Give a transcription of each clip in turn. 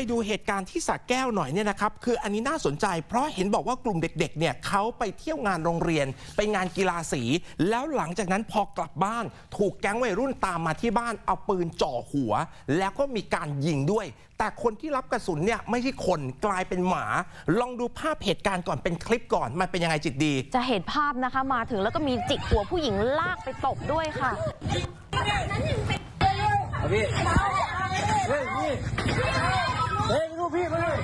ไปดูเหตุการณ์ที่สระแก้วหน่อยเนี่ยนะครับ คืออันนี้น่าสนใจ เพราะเห็นบอกว่ากลุ่มเด็กๆเนี่ยเขาไปเที่ยวงานโรงเรียน ไปงานกีฬาสี แล้วหลังจากนั้นพอกลับบ้าน ถูกแก๊งวัยรุ่นตามมาที่บ้านเอาปืนจ่อหัว แล้วก็มีการยิงด้วย แต่คนที่รับกระสุนเนี่ยไม่ใช่คนกลายเป็นหมา ลองดูภาพเหตุการณ์ก่อนเป็นคลิปก่อนมันเป็นยังไงจิตดี จะเห็นภาพนะคะมาถึงแล้วก็มีจิกหัวผู้หญิงลากไปตบด้วยค่ะเอาพี่ เฮ้ยพี่ เฮ้ยลูกพี่มาเลย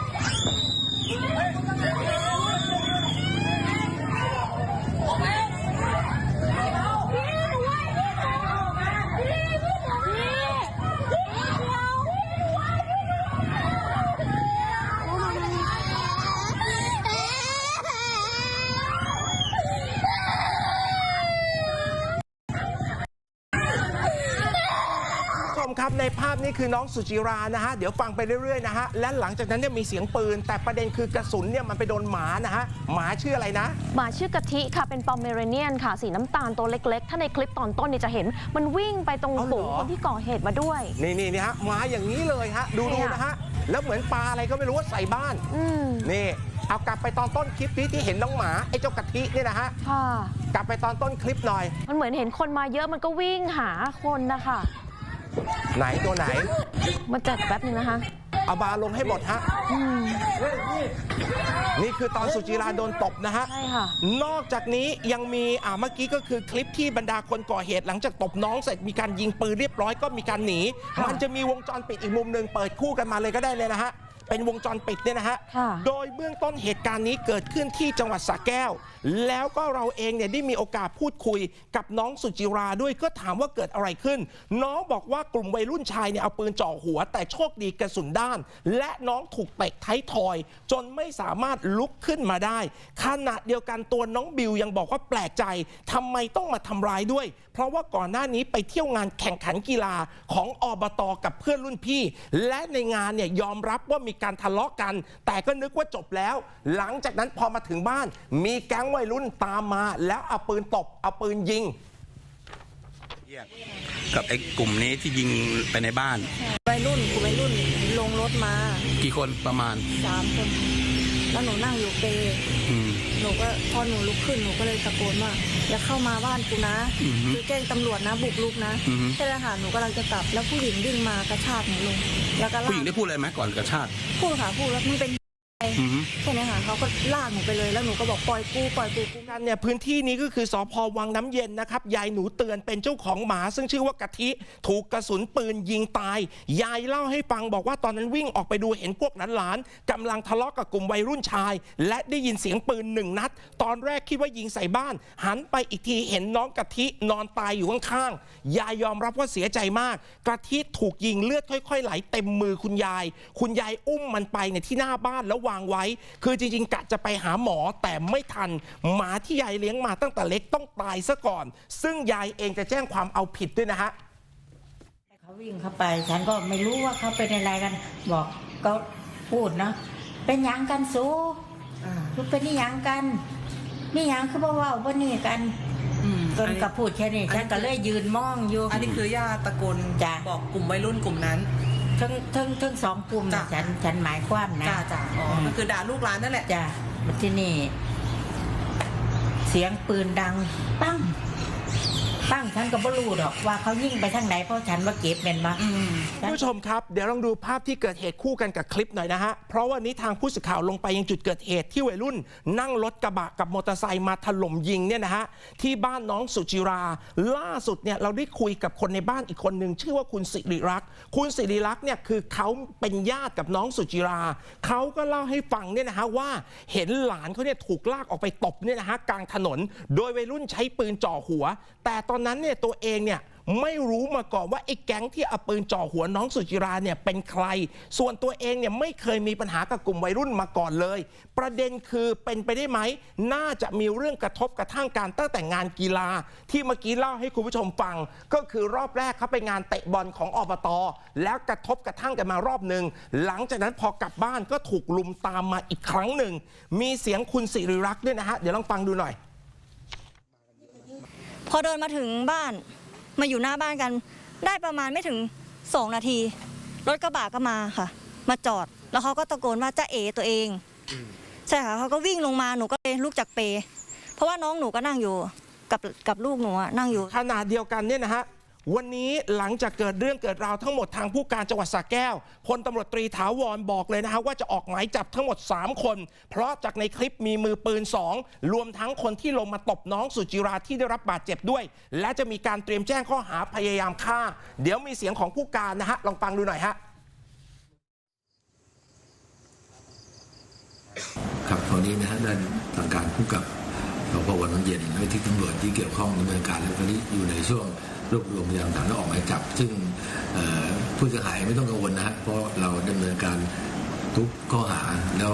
ครับในภาพนี้คือน้องสุจิรานะฮะเดี๋ยวฟังไปเรื่อยๆนะฮะและหลังจากนั้นเนี่ยมีเสียงปืน แต่ประเด็นคือกระสุนเนี่ยมันไปโดนหมานะฮะหมาชื่ออะไรนะหมาชื่อกะทิค่ะเป็นปอมเมเรเนียนค่ะ สีน้ำตาลตัวเล็กๆ ถ้าในคลิปตอนต้นเนี่ยจะเห็นมันวิ่งไปตรงเอาเหรอฝูงคนที่ก่อเหตุมาด้วย นี่นี่นี่ฮะหมาอย่างนี้เลยฮะดูดูเนี่ยนะฮะแล้วเหมือนปลาอะไรก็ไม่รู้ว่าใส่บ้านอืมนี่เอากลับไปตอนต้นคลิปนี้ที่เห็นน้องหมาไอ้เจ้ากะทิเนี่ยนะฮะค่ะกลับไปตอนต้นคลิปหน่อย มันเหมือนเห็นคนมาเยอะมันก็วิ่งหาคนนะคะ ไหนตัวไหนมันจัดแป๊บนึงนะคะ เอาบาลงให้หมดฮะอืมเฮ้ยพี่นี่คือตอนสุจิราโดนตบนะฮะ ใช่ค่ะ นอกจากนี้ยังมีอ่าเมื่อกี้ก็คือคลิปที่บรรดาคนก่อเหตุหลังจากตบน้องเสร็จมีการยิงปืนเรียบร้อยก็มีการหนี ค่ะ มันจะมีวงจรปิดอีกมุมหนึ่งเปิดคู่กันมาเลยก็ได้เลยนะฮะ เป็นวงจรปิดเนี่ยนะฮะ ค่ะ โดยเบื้องต้นเหตุการณ์นี้เกิดขึ้นที่จังหวัดสระแก้ว แล้วก็เราเองเนี่ยได้มีโอกาสพูดคุยกับน้องสุจิราด้วยก็ถามว่าเกิดอะไรขึ้น น้องบอกว่ากลุ่มวัยรุ่นชายเนี่ยเอาปืนจ่อหัว แต่โชคดีกระสุนด้าน และน้องถูกเตะท้ายทอย จนไม่สามารถลุกขึ้นมาได้ ขณะเดียวกันตัวน้องบิวยังบอกว่าแปลกใจทำไมต้องมาทำร้ายด้วย เพราะว่าก่อนหน้านี้ไปเที่ยวงานแข่งขันกีฬาของอบตกับเพื่อนรุ่นพี่ และในงานเนี่ยยอมรับว่ามีการทะเลาะกัน แต่ก็นึกว่าจบแล้ว หลังจากนั้นพอมาถึงบ้าน มีแก๊งวัยรุ่นตามมา แล้วเอาปืนตบเอาปืนยิงกับไอ้กลุ่มนี้ที่ยิงไปในบ้านวัยรุ่นกลุ่มวัยรุ่นลงรถมา กี่คนประมาณสามคน แล้วหนูนั่งอยู่เปรย์อืมหนูก็พอหนูลุกขึ้นหนูก็เลยตะโกนว่าอย่าเข้ามาบ้านกูนะอือฮึคือแจ้งตำรวจนะบุกลุกนะอือฮึใช่แล้วค่ะหนูกำลังจะกลับแล้วผู้หญิงวิ่งมากระชากหนูลงแล้วก็ลากผู้หญิงได้พูดอะไรไหมก่อนกระชากพูดค่ะพูดแล้วมึงเป็น อือฮึแค่นี้ค่ะเขาก็ลากหนูไปเลยแล้วหนูก็บอกปล่อยกูปล่อยกูกูกันเนี่ยพื้นที่นี้ก็คือสพวังน้ำเย็นนะครับยายหนูเตือนเป็นเจ้าของหมา ซึ่งชื่อว่ากะทิถูกกระสุนปืนยิงตาย ยายเล่าให้ฟังบอกว่าตอนนั้นวิ่งออกไปดูเห็นพวกหลานๆกำลังทะเลาะกับกลุ่มวัยรุ่นชาย และได้ยินเสียงปืนหนึ่งนัด ตอนแรกคิดว่ายิงใส่บ้าน หันไปอีกทีเห็นน้องกะทินอนตายอยู่ข้างๆยายยอมรับว่าเสียใจมากกะทิถูกยิงเลือดค่อย ๆ ไหลเต็มมือคุณยาย คุณยายอุ้มมันไปเนี่ยที่หน้าบ้านแล้ววางไว้ คือจริง ๆกะจะไปหาหมอแต่ไม่ทัน หมาที่ยายเลี้ยงมาตั้งแต่เล็กต้องตายซะก่อน ซึ่งยายเองจะแจ้งความเอาผิดด้วยนะฮะเขาวิ่งเข้าไป ฉันก็ไม่รู้ว่าเขาเป็นอะไรกัน บอกก็พูดเนาะเป็นหยังกันสู้ลูกเป็นนี่ยังกันนี่ยังคือบ่าเว่าบ่นี่กันอืมจนกับพูดแค่นี้ฉันก็เลยยืนมองอยู่ อันนี้คือย่าตะโกนจ้ะ บอกกลุ่มวัยรุ่นกลุ่มนั้น ทั้งทั้งทั้งสองกลุ่มนะจ้ะ ฉันฉันหมายความนะ จ้าจ้าอ๋ออม ก็คือด่าลูกหลานนั่นแหละ จ้ะมาที่นี่ เสียงปืนดัง ปั้ง ปั้งฉันก็บ่รู้ดอกว่าเขายิงไปทางไหนเพราะฉันว่าเก็บเป็นมาอืมคุณผู้ชมครับเดี๋ยวลองดูภาพที่เกิดเหตุคู่กันกับคลิปหน่อยนะฮะ เพราะวันนี้ทางผู้สื่อข่าวลงไปยังจุดเกิดเหตุที่วัยรุ่น นั่งรถกระบะกับมอเตอร์ไซค์มาถล่มยิงเนี่ยนะฮะที่บ้านน้องสุจิรา ล่าสุดเนี่ยเราได้คุยกับคนในบ้านอีกคนหนึ่งชื่อว่าคุณสิริรักษ์คุณสิริรักษ์เนี่ยคือเขาเป็นญาติกับน้องสุจิราเขาก็เล่าให้ฟังเนี่ยนะฮะว่าเห็นหลานเขาเนี่ยถูกลากออกไปตบเนี่ยนะฮะกลางถนน โดยวัยรุ่นใช้ปืนจ่อหัว แต่ตอนนั้นเนี่ยตัวเองเนี่ยไม่รู้มาก่อนว่าไอ้แก๊งที่เอาปืนจ่อหัวน้องสุจิราเนี่ยเป็นใคร ส่วนตัวเองเนี่ยไม่เคยมีปัญหากับกลุ่มวัยรุ่นมาก่อนเลย ประเด็นคือเป็นไปได้ไหม น่าจะมีเรื่องกระทบกระทั่งการตั้งแต่งานกีฬา ที่เมื่อกี้เล่าให้คุณผู้ชมฟัง ก็คือรอบแรกเขาไปงานเตะบอลของอบตแล้วกระทบกระทั่งกันมารอบหนึ่งหลังจากนั้นพอกลับบ้านก็ถูกลุมตามมาอีกครั้งหนึ่งมีเสียงคุณสิริรักษ์ด้วยนะฮะเดี๋ยวลองฟังดูหน่อย อเดินมาถึงบ้าน มาอยู่หน้าบ้านกัน ได้ประมาณไม่ถึงสองนาที รถกระบะก็มาค่ะ มาจอดแล้วเขาก็ตะโกนว่าจะเอตัวเองใช่ค่ะเขาก็วิ่งลงมาหนูก็เลยลุกจากเปย์เพราะว่าน้องหนูก็นั่งอยู่กับกับลูกหนูนั่งอยู่ขนาดเดียวกันเนี่ยนะฮะ วันนี้หลังจากเกิดเรื่องเกิดราวทั้งหมดทางผู้การจังหวัดสระแก้วพลตำรวจตรีถาวรบอกเลยนะฮะว่าจะออกหมายจับทั้งหมด 3 คน เพราะจากในคลิปมีมือปืน 2 รวมทั้งคนที่ลงมาตบน้องสุจิราที่ได้รับบาดเจ็บด้วย และจะมีการเตรียมแจ้งข้อหาพยายามฆ่า เดี๋ยวมีเสียงของผู้การนะฮะลองฟังดูหน่อยฮะครับตอนนี้นะฮะด้านทางการผู้กับสพวันน้ำเย็นและที่ตำรวจที่เกี่ยวข้องดำเนินการแล้วตอนนี้อยู่ในช่วง รวบรวมพยานหลักฐานและออกหมายจับ ซึ่งผู้เสียหายไม่ต้องกังวลนะฮะเพราะเราดำเนินการทุกข้อหาแล้ว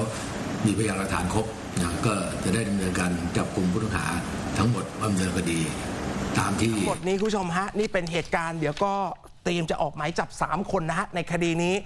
มีพยานหลักฐานครบนะก็จะได้ดำเนินการจับกลุ่มผู้ต้องหาทั้งหมดมาดำเนินคดี ตามที่หมดนี้คุณผู้ชมฮะนี่เป็นเหตุการณ์เดี๋ยวก็เตรียมจะออกหมายจับ 3 คนนะฮะในคดีนี้